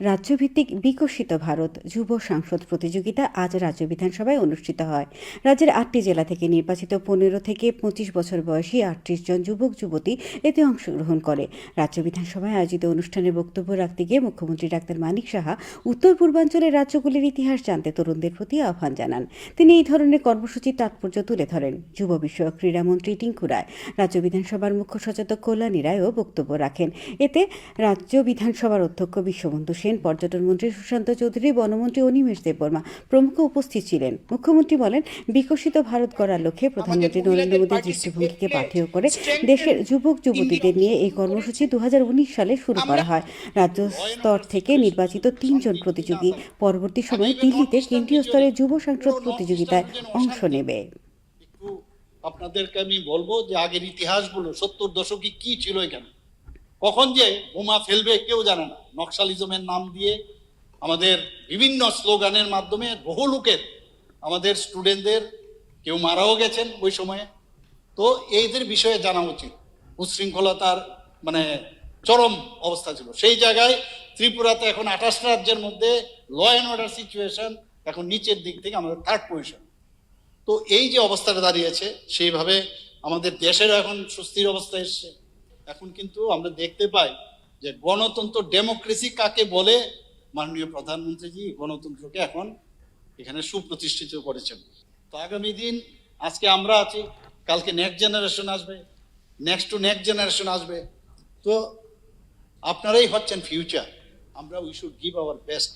রাজ্যভিত্তিক বিকশিত ভারত যুব সাংসদ প্রতিযোগিতা আজ রাজ্য বিধানসভায় অনুষ্ঠিত হয়। রাজ্যের আটটি জেলা থেকে নির্বাচিত পনেরো থেকে পঁচিশ বছর বয়সী আটত্রিশ জন যুবক, যুবতী এতে অংশগ্রহণ করে। রাজ্য বিধানসভায় আয়োজিত অনুষ্ঠানে বক্তব্য রাখতে গিয়ে মুখ্যমন্ত্রী ডাক্তার মানিক সাহা উত্তর পূর্বাঞ্চলের রাজ্যগুলির ইতিহাস জানতে তরুণদের প্রতি আহ্বান জানান। তিনি এই ধরনের কর্মসূচির তাৎপর্য তুলে ধরেন। যুব বিষয়ক ক্রীড়ামন্ত্রী টিঙ্কু রায়, রাজ্য বিধানসভার মুখ্য সচেতক কল্যাণী রায়ও বক্তব্য রাখেন। এতে রাজ্য বিধানসভার অধ্যক্ষ বিশ্ববন্ধু সেন পর্যটন মন্ত্রী সুশান্ত চৌধুরী বনমন্ত্রী অনিমেষ দেববর্মা প্রমুখ উপস্থিত ছিলেন। মুখ্যমন্ত্রী বলেন বিকশিত ভারত গড়ার লক্ষ্যে প্রধানমন্ত্রী নরেন্দ্র মোদীর দৃষ্টিভঙ্গিকে পাথেয় করে দেশের যুবক যুবতীদের নিয়ে এই কর্মসূচি দু সালে শুরু করা হয়। রাজ্য স্তর থেকে নির্বাচিত তিনজন প্রতিযোগী পরবর্তী সময়ে দিল্লিতে কেন্দ্রীয় স্তরে যুব সাংসদ প্রতিযোগিতায় অংশ নেবে। আপনাদেরকে আমি বলব যে আগের ইতিহাসগুলো সত্তর দশকে কি ছিল এখানে? কখন যে বোমা ফেলবে কেউ জানে না। নকশালিজমের নাম দিয়ে আমাদের বিভিন্ন স্লোগানের মাধ্যমে বহু লোকের, আমাদের স্টুডেন্টদের কেউ মারাও গেছেন ওই সময়ে। তো এইদের বিষয়ে জানা উচিত। উচ্ছৃঙ্খলতার মানে চরম অবস্থা ছিল। সেই জায়গায় ত্রিপুরাতে এখন আঠাশ রাজ্যের মধ্যে ল অ্যান্ড অর্ডার সিচুয়েশন এখন নিচের দিক থেকে আমাদের থার্ড পজিশন তো এই যে অবস্থাটা দাঁড়িয়েছে, সেইভাবে আমাদের দেশেরও এখন সুস্থির অবস্থা এসছে। এখন কিন্তু আমরা দেখতে পাই যে গণতন্ত্র ডেমোক্রেসি কাকে বলে? মাননীয় প্রধানমন্ত্রীজি গণতন্ত্রকে এখন এখানে সুপ্রতিষ্ঠিত করেছেন। তো আগামী দিন আজকে আমরা আছি, কালকে নেক্সট জেনারেশন আসবে নেক্সট টু নেক্সট জেনারেশন আসবে। তো আপনারাই হচ্ছেন ফিউচার আমরা we should give our best